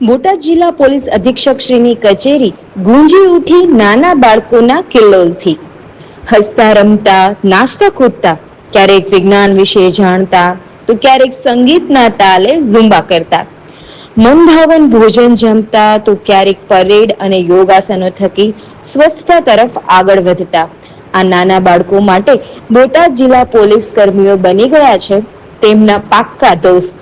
બોટાદ જિલ્લા પોલીસ અધિક્ષક શ્રીની કચેરી ગુંજી ઉઠી નાના બાળકોના કિલ્લોલથી. હસતા, રમતા, નાચતા, કૂદતા, ક્યારેક વિજ્ઞાન વિશે જાણતા, તો ક્યારેક સંગીતના તાલે ઝુંબા કરતા. મનભાવન ભોજન જમતા, તો ક્યારેક પરેડ અને યોગાસનો થકી સ્વસ્થતા તરફ આગળ વધતા. આ નાના બાળકો માટે બોટાદ જિલ્લા પોલીસ કર્મીઓ બની ગયા છે તેમના પાક્કા દોસ્ત.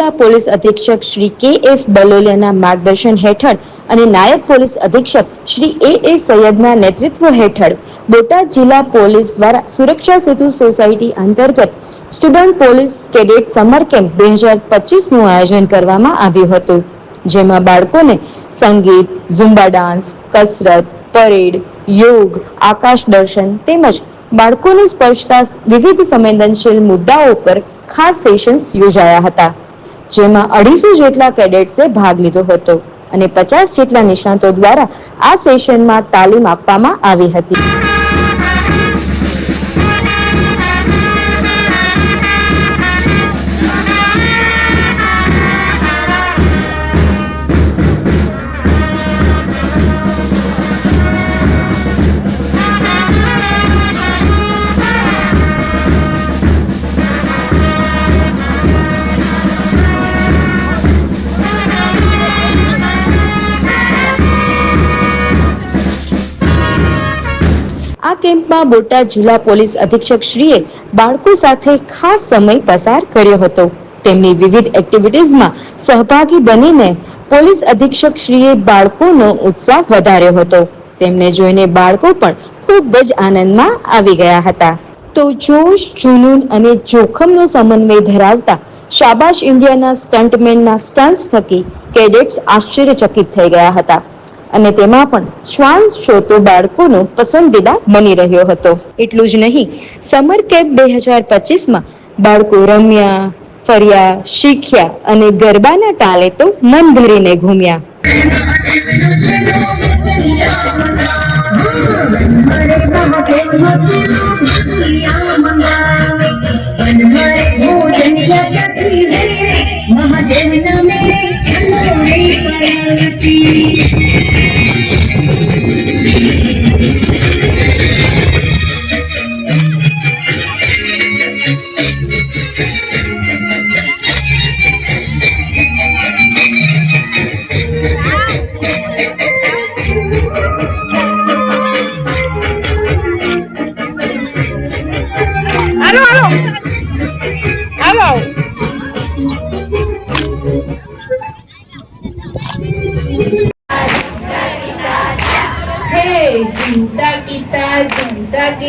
જિલ્લા પોલીસ અધિક્ષક શ્રી કે એફ બલોલિયાના માર્ગદર્શન હેઠળ અને નાયબ પોલીસ અધિક્ષક શ્રી એ એ સૈયદના નેતૃત્વ હેઠળ બોટાદ જિલ્લા પોલીસ દ્વારા સુરક્ષા સેતુ સોસાયટી અંતર્ગત student police cadet summer camp બે હજાર પચીસનું આયોજન કરવામાં આવ્યું હતું, જેમાં બાળકોને સંગીત, ઝુંબા ડાન્સ, કસરત, પરેડ, યોગ, આકાશ દર્શન તેમજ બાળકોને સ્પર્શતા વિવિધ સંવેદનશીલ મુદ્દાઓ પર ખાસ સેશન્સ યોજાયા હતા. જેમાં અઢીસો જેટલા કેડેટ્સે ભાગ લીધો હતો અને પચાસ જેટલા નિષ્ણાતો દ્વારા આ સેશનમાં તાલીમ આપવામાં આવી હતી. આ બોટાદ જિલ્લા પોલીસ અધિક્ષક શ્રીએ બાળકો સાથે ખાસ સમય પસાર કર્યો હતો. તેમની વિવિધ એક્ટિવિટીઝમાં સહભાગી બનીને પોલીસ અધિક્ષક શ્રીએ બાળકોનો ઉત્સાહ વધાર્યો હતો. તેમને જોઈને બાળકો પણ ખૂબ જ આનંદમાં આવી ગયા હતા. તો જોશ, જુનૂન અને જોખમનો સમન્વય ધરાવતા શાબાશ ઇન્ડિયાના સ્ટન્ટમેનના સ્ટન્ટ્સ થકી કેડેટ્સ આશ્ચર્યચકિત થઈ ગયા હતા. અને તેમાં પણ શ્વાન શો બાળકોનો પસંદીદા બની રહ્યો હતો. એટલું જ નહીં, સમર કેમ્પ બે હજાર પચીસમાં બાળકો રમ્યા, ફર્યા, શીખ્યા અને ગરબાના તાલે તો મન ભરીને ઘૂમ્યા.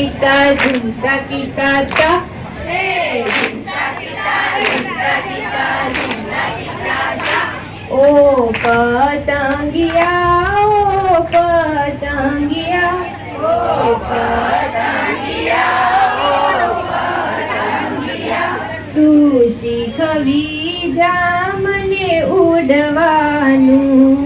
Kita, ta. Oh, પતંગિયા ઓ પતંગિયા ઓ પતંગિયા ઓ પતંગિયા તું શીખવી જા મને ઉડવાનું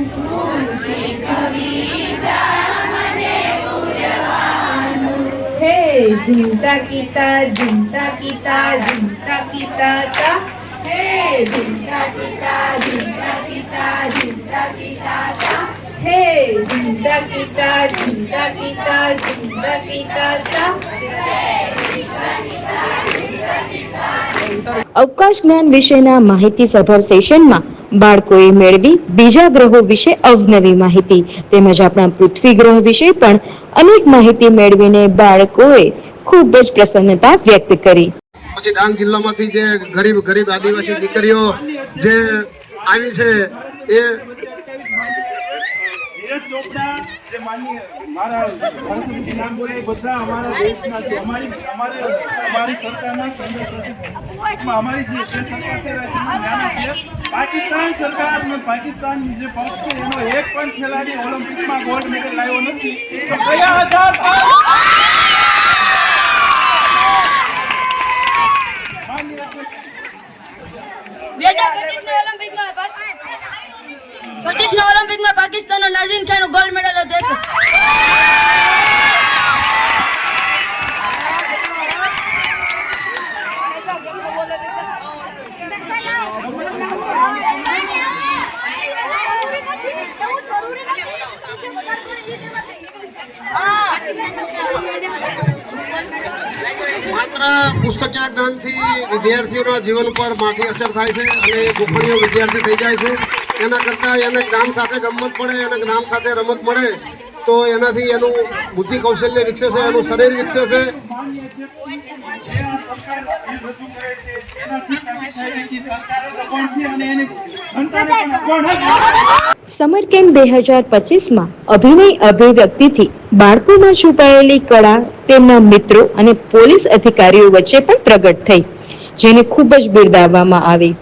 ઝુમતા કીતા ઝુમતા કીતા ઝુમતા કીતા તા હે ઝુમતા કીતા ઝુમતા કીતા ઝુમતા કીતા તા હે ઝુમતા કીતા ઝુમતા કીતા ઝુમતા કીતા તા અવકાશ જ્ઞાન વિશેના માહિતી સભર સેશનમાં બાળકોએ મેળવી બીજા ગ્રહો વિશે અવનવી માહિતી તેમજ આપણા પૃથ્વી ગ્રહ વિશે પણ અનેક માહિતી મેળવીને બાળકોએ ખૂબ જ પ્રસન્નતા વ્યક્ત કરી. પછી ડાંગ જિલ્લામાંથી જે ગરીબ ગરીબ આદિવાસી દીકરીઓ જે આવી છે એ ચોપડા જે માનનીય મારા સંસ્કૃતિ નામ બોલે બધા અમારા દેશના છે અમારી અમારે અમારી સરકારના કેન્દ્ર અમારી જે જે સરકાર છે રાજ્યમાં છે. પાકિસ્તાન સરકાર અને પાકિસ્તાન જે પક્ષ છે એનો એક પણ ખેલાડી ઓલિમ્પિકમાં ગોલ્ડ મેડલ લાવ્યો નથી. તો કયા આધાર પર માન્ય અધ્યક્ષ, બે હજાર પચીસ ના ઓલિમ્પિકમાં પચીસ ના ઓલિમ્પિકમાં પાકિસ્તાનનો નાઝીન ખાન ગોલ્ડ મેડલ હતો માત્ર પુસ્તકિયા જ્ઞાનથી વિદ્યાર્થીઓના જીવન પર માઠી અસર થાય છે અને ગોખણીઓ વિદ્યાર્થી થઈ જાય છે. એના કરતાં એને જ્ઞાન સાથે ગમત મળે એને જ્ઞાન સાથે રમત મળે, તો એનાથી એનું બુદ્ધિ કૌશલ્ય વિકસે છે, એનું શરીર વિકસે છે. એનાથી સમર કેમ્પ બે હજાર પચીસમાં અભિનય અભિવ્યક્તિથી બાળકોમાં છુપાયેલી કળા, તેમના મિત્રો અને પોલીસ અધિકારીઓ વચ્ચે પણ પ્રગટ થઈ, જેને ખૂબ જ બિરદાવવામાં આવી.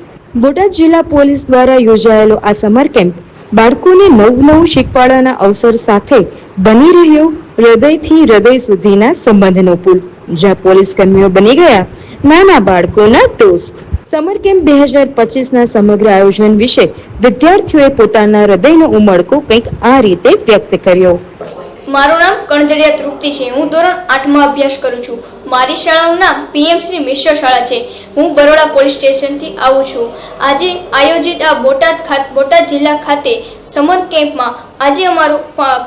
બોટાદ જિલ્લા પોલીસ દ્વારા યોજાયેલો આ સમર કેમ્પ બાળકોને નવું નવું શીખવાડવાના અવસર સાથે બની રહ્યો હૃદયથી હૃદય સુધીના સંબંધનો પુલ, જ્યાં પોલીસ કર્મીઓ બની ગયા નાના બાળકોના દોસ્ત. સમર કેમ્પ બે હજાર પચીસના સમગ્ર આયોજન વિશે વિદ્યાર્થીઓએ પોતાના હૃદયનો ઉમળકો કંઈક આ રીતે વ્યક્ત કર્યો. મારું નામ કણજડિયા તૃપ્તિ છે. હું ધોરણ આઠમાં અભ્યાસ કરું છું. મારી શાળાનું નામ પીએમસી મિશ્ર શાળા છે. હું બરોડા પોલીસ સ્ટેશનથી આવું છું. આજે આયોજિત આ બોટાદ ખાત બોટાદ જિલ્લા ખાતે સમર કેમ્પમાં આજે અમારો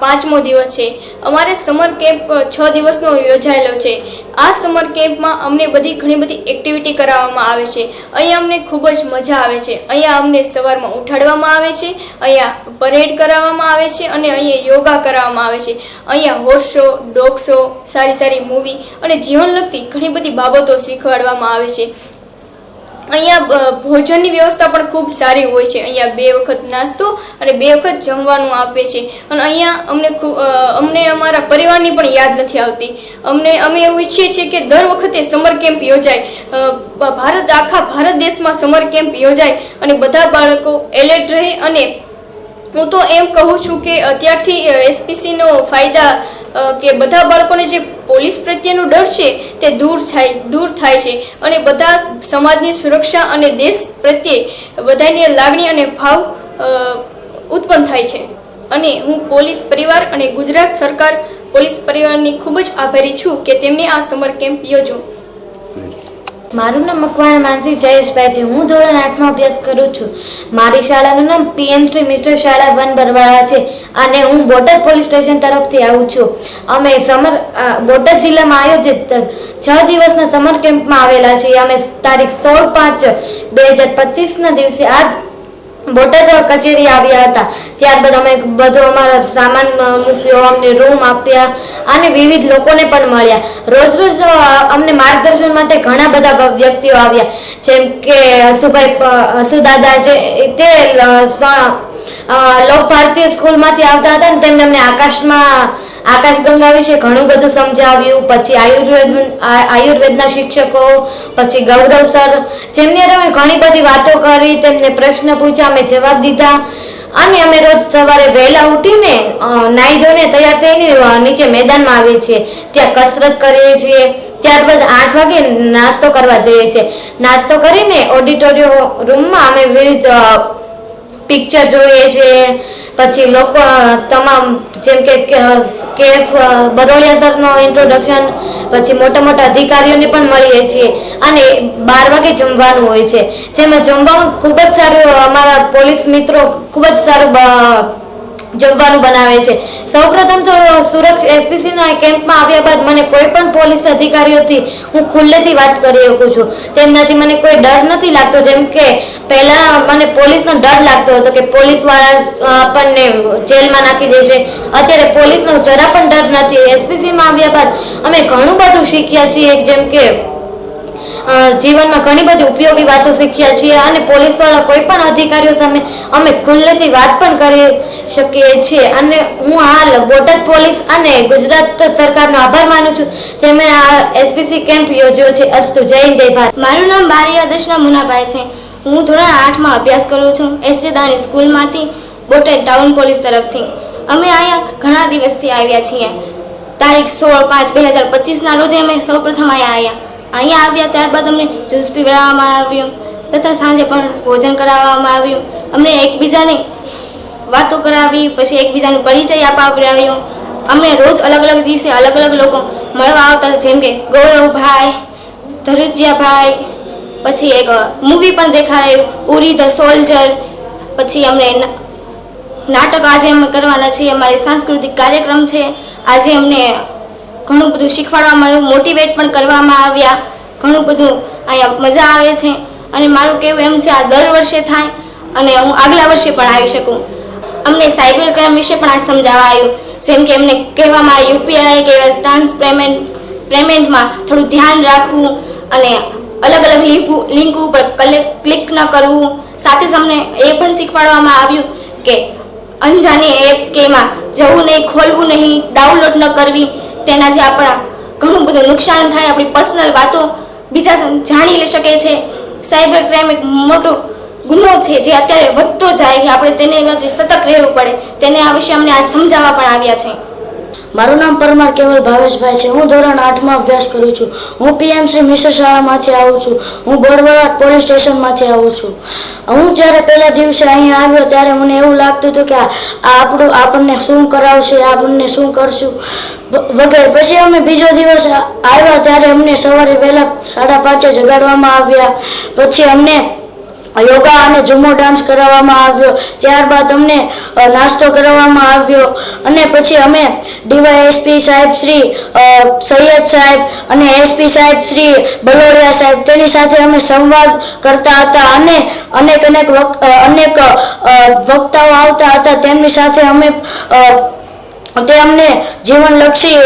પાંચમો દિવસ છે. અમારે સમર કેમ્પ છ દિવસનો યોજાયેલો છે. આ સમર કેમ્પમાં અમને બધી ઘણી બધી એક્ટિવિટી કરાવવામાં આવે છે. અહીંયા અમને ખૂબ જ મજા આવે છે. અહીંયા અમને સવારમાં ઉઠાડવામાં આવે છે, અહીંયા પરેડ કરાવવામાં આવે છે અને અહીંયા યોગા કરાવવામાં આવે છે. અહીંયા હોર્સ શો ડોગ શો સારી સારી મૂવી અને જીવન લગતી ઘણી બધી બાબતો શીખવાડવામાં આવે છે. અહીંયા ભોજનની વ્યવસ્થા પણ ખૂબ સારી હોય છે. અહીંયા બે વખત નાસ્તો અને બે વખત જમવાનું આપે છે. અને અહીંયા અમને અમને અમારા પરિવારની પણ યાદ નથી આવતી. અમને, અમે એવું ઈચ્છીએ છીએ કે દર વખતે સમર કેમ્પ યોજાય. ભારત, આખા ભારત દેશમાં સમર કેમ્પ યોજાય અને બધા બાળકો એલર્ટ રહે અને હું તો એમ કહું છું કે અત્યારથી એસપીસીનો ફાયદા કે બધા બાળકોને જે પોલીસ પ્રત્યેનો ડર છે તે દૂર થાય દૂર થાય છે. અને બધા સમાજની સુરક્ષા અને દેશ પ્રત્યે બધાની લાગણી અને ભાવ ઉત્પન્ન થાય છે. અને હું પોલીસ પરિવાર અને ગુજરાત સરકાર પોલીસ પરિવારની ખૂબ જ આભારી છું કે તેમને આ સમર કેમ્પ યોજો મારું નામ મકવાણા માનસી જયેશભાઈ છે હું ધોરણ આઠમાં અભ્યાસ કરું છું. મારી શાળાનું નામ પીએમ શ્રી મિશ્ર શાળા વન બરવાળા છે અને હું બોટાદ પોલીસ સ્ટેશન તરફથી આવું છું. અમે સમર બોટાદ જિલ્લામાં આયોજિત છ દિવસના સમર કેમ્પમાં આવેલા છીએ. અમે તારીખ સોળ પાંચ બે હજાર પચીસના દિવસે આ બોટાદ કચેરી આવ્યા હતા. ત્યારબાદ અમે બધો અમારો સામાન મૂક્યો, અમને રૂમ આપ્યા અને વિવિધ લોકોને પણ મળ્યા. રોજ રોજ અમને માર્ગદર્શન માટે ઘણા બધા વ્યક્તિઓ આવ્યા. જેમ કે હસુભાઈ હસુદાદા એ તે લોક ભારતીય સ્કૂલમાંથી આવતા હતા ને તેમને અમને આકાશમાં આકાશગંગા વિશે ઘણું બધું સમજાવ્યું, પછી આયુર્વેદ, આયુર્વેદના શિક્ષકો, પછી ગૌરવ સર, જેમની અમે ઘણી બધી વાતો કરી, તેમને પ્રશ્ન પૂછ્યા, અમે જવાબ દીધા. અને અમે રોજ સવારે વહેલા ઉઠીને નાહી ધોઈને તૈયાર થઈને નીચે મેદાનમાં આવીએ છીએ. ત્યાં કસરત કરીએ છીએ. ત્યારબાદ આઠ વાગે નાસ્તો કરવા જઈએ છીએ. નાસ્તો કરીને ઓડિટોરિયમ રૂમમાં અમે વિવિધ પિક્ચર જોઈએ છીએ પછી લોકો, તમામ, જેમ કે કેફ બરોડિયા સરનો ઇન્ટ્રોડક્શન પછી મોટા મોટા અધિકારીઓને પણ મળીએ છીએ. અને બાર વાગે જમવાનું હોય છે. જેમાં જમવાનું ખૂબ જ સારું અમારા પોલીસ મિત્રો ખૂબ જ સારું જમવાનું બનાવે છે. સૌપ્રથમ તો સુરત એસપીસીના કેમ્પમાં આવ્યા બાદ મને કોઈ પણ પોલીસ અધિકારીઓથી હું ખુલ્લેથી વાત કરી શકું છું. તેમનાથી મને કોઈ ડર નથી લાગતો, જેમ કે પહેલાં મને પોલીસનો ડર લાગતો હતો કે પોલીસવાળા આપણને જેલમાં નાખી દેશે. અત્યારે પોલીસનો જરા પણ ડર નથી. એસપીસીમાં આવ્યા બાદ અમે ઘણું બધું શીખ્યા છીએ, જેમ કે જીવનમાં ઘણી બધી ઉપયોગી વાતો શીખ્યા છીએ અને પોલીસવાળા કોઈ પણ અધિકારીઓ સામે અમે ખુલ્લેથી વાત પણ કરી શકીએ છીએ. અને હું હાલ બોટાદ પોલીસ અને ગુજરાત સરકારનો આભાર માનું છું. જેમણે આ એસપીસી કેમ્પ યોજ્યો છે. અસ્તુ. જય જય ભારત. મારું નામ બારિયા દર્શના મુનાભાઈ છે. હું ધોરણ આઠમાં અભ્યાસ કરું છું. એસજે દાણી સ્કૂલમાંથી બોટાદ ટાઉન પોલીસ તરફથી. અમે અહીંયા ઘણા દિવસથી આવ્યા છીએ. તારીખ સોળ પાંચ બે હજાર પચીસના રોજે અમે સૌપ્રથમ અહીંયા આવ્યા. અહીંયા આવ્યા ત્યારબાદ અમને જ્યુસ પીવડાવવામાં આવ્યું તથા સાંજે પણ ભોજન કરાવવામાં આવ્યું. અમને એકબીજાને વાતો કરાવી, પછી એકબીજાનો પરિચય અપાવડાવ્યો અમને રોજ અલગ અલગ દિવસે અલગ અલગ લોકો મળવા આવતા, જેમ કે ગૌરવભાઈ, ધરુજિયાભાઈ, પછી એક મૂવી પણ દેખાડાયું, ઉરી ધ સોલ્જર પછી અમને નાટક આજે અમે કરવાના છીએ, અમારી સાંસ્કૃતિક કાર્યક્રમ છે. આજે અમને ઘણું બધું શીખવાડવા મળ્યું મોટિવેટ પણ કરવામાં આવ્યા, ઘણું બધું અહીંયા મજા આવે છે. અને મારું કહેવું એમ છે, આ દર વર્ષે થાય અને હું આગલા વર્ષે પણ આવી શકું. અમને સાયબર ક્રાઇમ વિશે પણ આ સમજાવવા આવ્યું. જેમ કે એમને કહેવામાં યુપીઆઈ કે ટ્રાન્સ પેમેન્ટ પેમેન્ટમાં થોડું ધ્યાન રાખવું અને અલગ અલગ લિંક ઉપર ક્લિક ન કરવું. સાથે અમને એ પણ શીખવાડવામાં આવ્યું કે અંજાની એપ કે એમાં જવું નહીં, ખોલવું નહીં ડાઉનલોડ ન કરવી. તેનાથી આપણા ઘણું બધું નુકસાન થાય, આપણી પર્સનલ વાતો બીજા જાણી લઈ શકે છે. સાયબર ક્રાઇમ એક મોટો ગુનો છે જે અત્યારે વધતો જાય છે. આપણે તેને સતર્ક રહેવું પડે. તેને આ વિશે અમને આજ સમજાવવા પણ આવ્યા છે. મારું નામ પરમાર કેવલ ભાવેશભાઈ છે. હું ધોરણ આઠમાં અભ્યાસ કરું છું. હું પીએમસી મિશ્ર શાળામાંથી આવું છું. હું બોરબરાટ પોલીસ સ્ટેશનમાંથી આવું છું. હું જ્યારે પહેલા દિવસે અહીંયા આવ્યો ત્યારે મને એવું લાગતું હતું કે આ આપણું આપણને શું કરાવશે આપણને શું કરશું વગેરે. પછી અમે બીજો દિવસ આવ્યા ત્યારે અમને સવારે વહેલા સાડા પાંચે જગાડવામાં આવ્યા. પછી અમને યોગા અને જુમો ડાન્સ કરાવવામાં આવ્યો. ત્યારબાદ અમને નાસ્તો કરાવવામાં આવ્યો. અને પછી અમે ડીવાયએસપી સાહેબ શ્રી સૈયદ સાહેબ અને એસપી સાહેબ શ્રી બલોડિયા સાહેબ તેની સાથે અમે સંવાદ કરતા હતા અને અનેક અનેક અનેક વક્તાઓ આવતા હતા. તેમની સાથે અમે તે અમને જીવનલક્ષી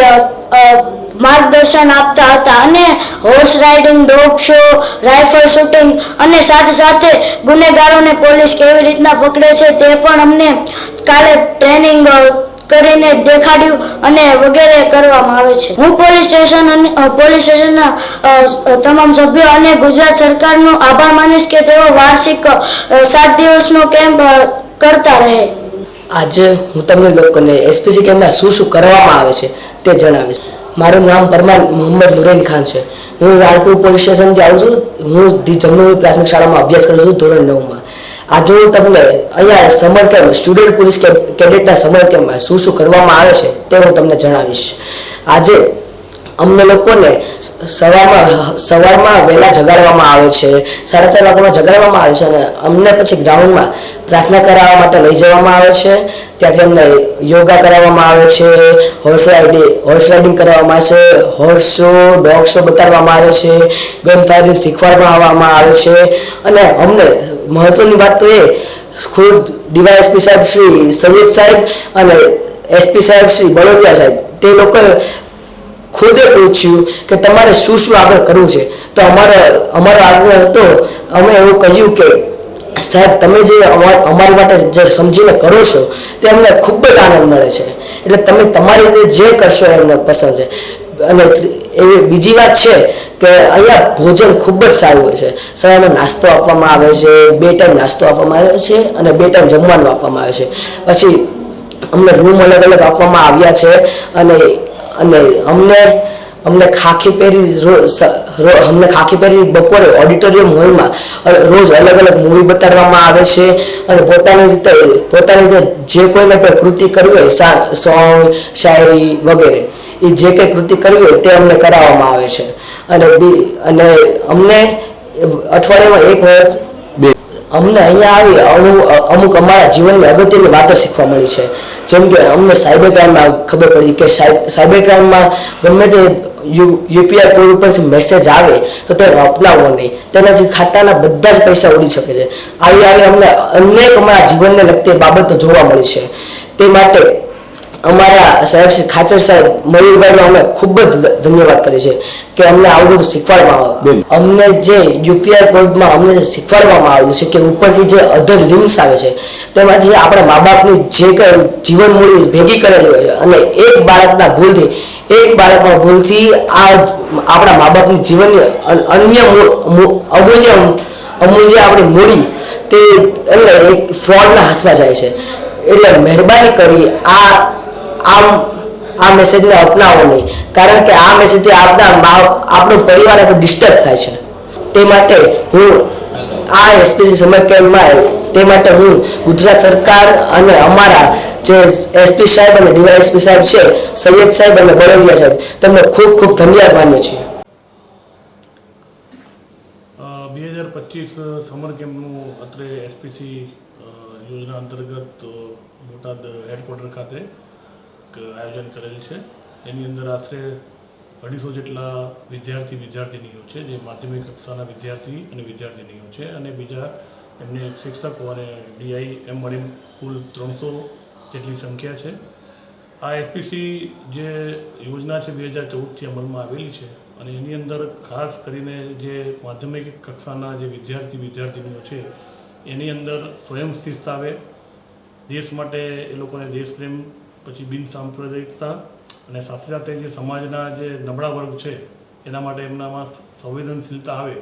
માર્ગદર્શન આપતા હતા અને horse riding dog show rifle shooting અને સાથે સાથે ગુનેગારોને પોલીસ કેવી રીતના પકડે છે તે પણ અમને કાલે ટ્રેનિંગ કરીને દેખાડ્યું અને વગેરે કરવામાં આવે છે. હું પોલીસ સ્ટેશન અને પોલીસ સ્ટેશનના તમામ સભ્યો અને ગુજરાત સરકારનો આભાર માનીશ કે તેઓ વાર્ષિક સાત દિવસનો કેમ્પ કરતા રહે. આજે હું તમને લોકોને એસપીસી કેમ્પમાં શું શું કરવામાં આવે છે તે જણાવીશ. મારું નામ પરમાર મોહમ્મદ નુરેન ખાન છે. હું રાણપુર પોલીસ સ્ટેશનથી આવું છું. હું ધી જમ્મુ પ્રાથમિક શાળામાં અભ્યાસ કરું છું ધોરણ નવમાં. આજે હું તમને અહીંયા સમર કેમ્પ, સ્ટુડન્ટ પોલીસ કેડેટના સમર કેમ્પમાં શું શું કરવામાં આવે છે તે હું તમને જણાવીશ. આજે અમને લોકોને સવારમાં સવારમાં વહેલા જગાડવામાં આવે છે, સાડા ચાર વાગ્યામાં જગાડવામાં આવે છે અને અમને પછી ગ્રાઉન્ડમાં પ્રાર્થના કરાવવા માટે લઈ જવામાં આવે છે. ત્યાંથી અમને યોગા કરાવવામાં આવે છે હોર્સ રાઇડિંગ હોર્સ રાઇડિંગ કરાવવામાં આવે છે હોર્સ શો ડોગ બતાડવામાં આવે છે ગન ફાયરિંગ શીખવાડવામાં આવે છે. અને અમને મહત્વની વાત તો એ, ખુદ ડીવાયએસપી સાહેબ શ્રી સૈયદ સાહેબ અને એસપી સાહેબ શ્રી બળોદિયા સાહેબ, તે લોકોએ ખુદે પૂછ્યું કે તમારે શું શું આગળ કરવું છે. તો અમારો અમારો આગ્રહ હતો, અમે એવું કહ્યું કે, સાહેબ, તમે જે અમા- અમારી માટે જે સમજીને કરો છો, તે અમને ખૂબ જ આનંદ મળે છે. એટલે તમે તમારી રીતે જે કરશો એ અમને પસંદ છે. અને એવી બીજી વાત છે કે અહીંયા ભોજન ખૂબ જ સારું હોય છે. સવારમાં નાસ્તો આપવામાં આવે છે, બે ટાઈમ નાસ્તો આપવામાં આવે છે અને બે ટાઈમ જમવાનું આપવામાં આવે છે. પછી અમને રૂમ અલગ અલગ આપવામાં આવ્યા છે અને અને અમને અમને ખાખી પહેરી રોજ અમને ખાખી પહેરી બપોરે ઓડિટોરિયમ હોલમાં રોજ અલગ અલગ મૂવી બતાડવામાં આવે છે અને પોતાની રીતે પોતાની રીતે જે કોઈને પણ કૃતિ કરવી હોય સોંગ શાયરી વગેરે, એ જે કંઈ કૃતિ કરવી હોય તે અમને કરાવવામાં આવે છે. અને બી, અને અમને અઠવાડિયામાં એક વખત અમને અહીંયા આવી અમુક અમુક અમારા જીવનની અગત્યની વાતો શીખવા મળી છે. જેમ કે અમને સાયબર ક્રાઇમમાં ખબર પડી કે સાય- સાયબર ક્રાઇમમાં ગમે તે યુ યુપીઆઈ કોડ ઉપરથી મેસેજ આવે તો તે અપનાવવો નહીં. તેનાથી ખાતાના બધા જ પૈસા ઉડી શકે છે. આવી આવી અમને અનેક અમારા જીવનને લગતી બાબતો જોવા મળી છે. તે માટે અમારા સાહેબ શ્રી ખાચર સાહેબ મયુરભાઈનો અમે ખૂબ જ ધન્યવાદ કરીએ છીએ કે અમને આવું બધું શીખવાડવામાં આવે અમને જે યુપીઆઈ કોડમાં અમને જે શીખવાડવામાં આવ્યું છે કે ઉપરથી જે અધર લિંક્સ આવે છે તેમાંથી આપણા મા બાપની જે કંઈ જીવન મૂડી ભેગી કરેલી હોય છે અને એક બાળકના ભૂલથી એક બાળકના ભૂલથી આ આપણા મા બાપની જીવનની અન્ય અમૂલ્ય અમૂલ્ય આપણી મૂડી તે એટલે એક ફ્રોડના હાથમાં જાય છે. એટલે મહેરબાની કરી આ આમ આ મેસેજને અપનાવો નહીં. કારણ કે આ મેસેજથી આપના આપણો પરિવાર આખો ડિસ્ટર્બ થાય છે. તે માટે હું આ એસપીસી સમય કેમ્પમાં તે માટે હું ગુજરાત સરકાર અને અમારા જે એસપી સાહેબ અને ડીવાયએસપી સાહેબ છે, સૈયદ સાહેબ અને બળદિયા સાહેબ, તમને ખૂબ ખૂબ ધન્યવાદ માનીએ છીએ. બે હજાર પચીસ સમર કેમ્પનું અત્રે એસપીસી યોજના અંતર્ગત બોટાદ હેડક્વાર્ટર ખાતે એક આયોજન કરેલ છે. એની અંદર આશરે અઢીસો જેટલા વિદ્યાર્થી વિદ્યાર્થીનીઓ છે, જે માધ્યમિક કક્ષાના વિદ્યાર્થી અને વિદ્યાર્થીનીઓ છે અને બીજા એમને શિક્ષકો અને ડીઆઈ એમ મળીને કુલ ત્રણસો જેટલી સંખ્યા છે. આ એસપીસી જે યોજના છે બે હજાર ચૌદથી અમલમાં આવેલી છે અને એની અંદર ખાસ કરીને જે માધ્યમિક કક્ષાના જે વિદ્યાર્થી વિદ્યાર્થીનીઓ છે, એની અંદર સ્વયં શિસ્ત આવે. દેશ માટે એ લોકોને દેશપ્રેમ પછી બિન સાંપ્રદાયિકતા અને સાથે સાથે જે સમાજના જે નબળા વર્ગ છે, એના માટે એમનામાં સંવેદનશીલતા આવે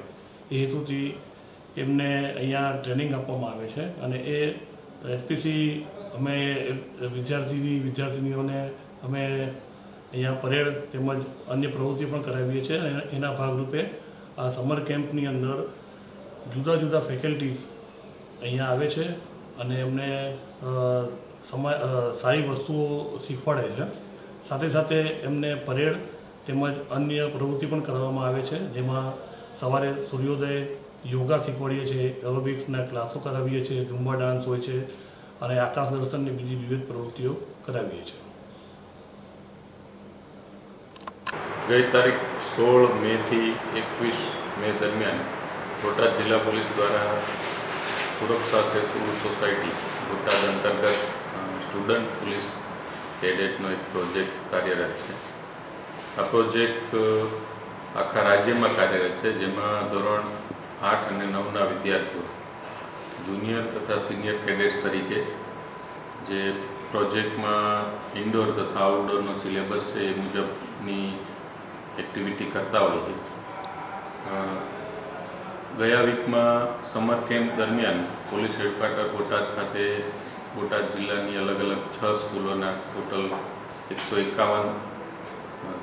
એ હેતુથી એમને અહીંયા ટ્રેનિંગ આપવામાં આવે છે. અને એ એસપીસી અમે વિદ્યાર્થીની, વિદ્યાર્થીનીઓને અમે અહીંયા પરેડ તેમજ અન્ય પ્રવૃત્તિ પણ કરાવીએ છીએ અને એના ભાગરૂપે આ સમર કેમ્પની અંદર જુદા જુદા ફેકલ્ટીઝ અહીંયા આવે છે અને એમને સમા સારી વસ્તુઓ શીખવાડે છે. સાથે સાથે એમને પરેડ તેમજ અન્ય પ્રવૃત્તિ પણ કરવામાં આવે છે, જેમાં સવારે સૂર્યોદય યોગા શીખવાડીએ છીએ, એરોબિક્સના ક્લાસો કરાવીએ છીએ, ઝુંબા ડાન્સ હોય છે અને આકાશ દર્શનની બીજી વિવિધ પ્રવૃત્તિઓ કરાવીએ છીએ. ગઈ તારીખ સોળ મેથી એકવીસ મે દરમિયાન બોટાદ જિલ્લા પોલીસ દ્વારા સુરક્ષા સેતુ સોસાયટી બોટાદ અંતર્ગત સ્ટુડન્ટ પોલીસ કેડેટનો એક પ્રોજેક્ટ કાર્યરત છે. આ પ્રોજેક્ટ આખા રાજ્યમાં કાર્યરત છે, જેમાં ધોરણ આઠ અને નવના વિદ્યાર્થીઓ, જુનિયર તથા સિનિયર કેડેટ્સ તરીકે જે પ્રોજેક્ટમાં ઇન્ડોર તથા આઉટડોરનો સિલેબસ છે એ મુજબની એક્ટિવિટી કરતા હોય છે. ગયા વીકમાં સમર કેમ્પ દરમિયાન પોલીસ હેડક્વાર્ટર બોટાદ ખાતે બોટાદ જિલ્લાની અલગ અલગ છ સ્કૂલોના ટોટલ એકસો એકાવન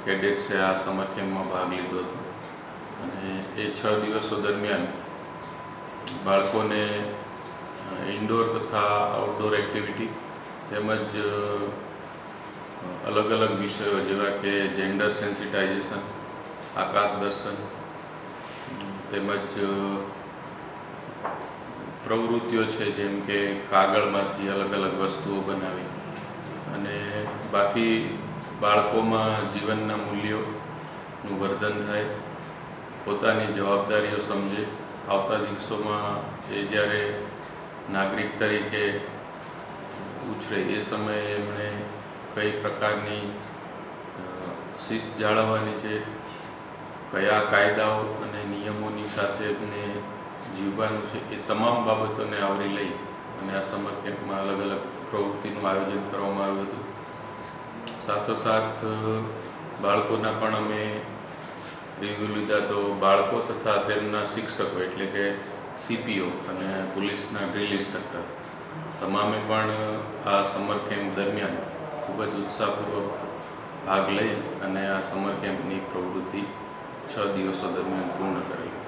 કેડેટ્સે આ સમર કેમ્પમાં ભાગ લીધો હતો. અને એ છ દિવસો દરમિયાન બાળકોને ઇન્ડોર તથા આઉટડોર એક્ટિવિટી તેમજ અલગ અલગ વિષયો જેવા કે જેન્ડર સેન્સિટાઇઝેશન આકાશ દર્શન તેમજ પ્રવૃત્તિઓ છે, જેમ કે કાગળમાંથી અલગ અલગ વસ્તુઓ બનાવી અને બાકી બાળકોમાં જીવનના મૂલ્યોનું વર્ધન થાય, પોતાની જવાબદારીઓ સમજે. આવતા દિવસોમાં એ જ્યારે નાગરિક તરીકે ઉછરે, એ સમયે એમણે કઈ પ્રકારની શિસ્ત જાળવવાની છે, કયા કાયદાઓ અને નિયમોની સાથે એમને જીવવાનું છે એ તમામ બાબતોને આવરી લઈ અને આ સમર કેમ્પમાં અલગ અલગ પ્રવૃત્તિનું આયોજન કરવામાં આવ્યું હતું. સાથોસાથ બાળકોના પણ અમે રિવ્યૂ લીધા તો બાળકો તથા તેમના શિક્ષકો એટલે કે સીપીઓ અને પોલીસના ડ્રીલ ઇન્સ્ટ્રક્ટર તમામે પણ આ સમર કેમ્પ દરમિયાન ખૂબ જ ઉત્સાહપૂર્વક ભાગ લઈ અને આ સમર કેમ્પની પ્રવૃત્તિ છ દિવસો દરમિયાન પૂર્ણ કરેલી.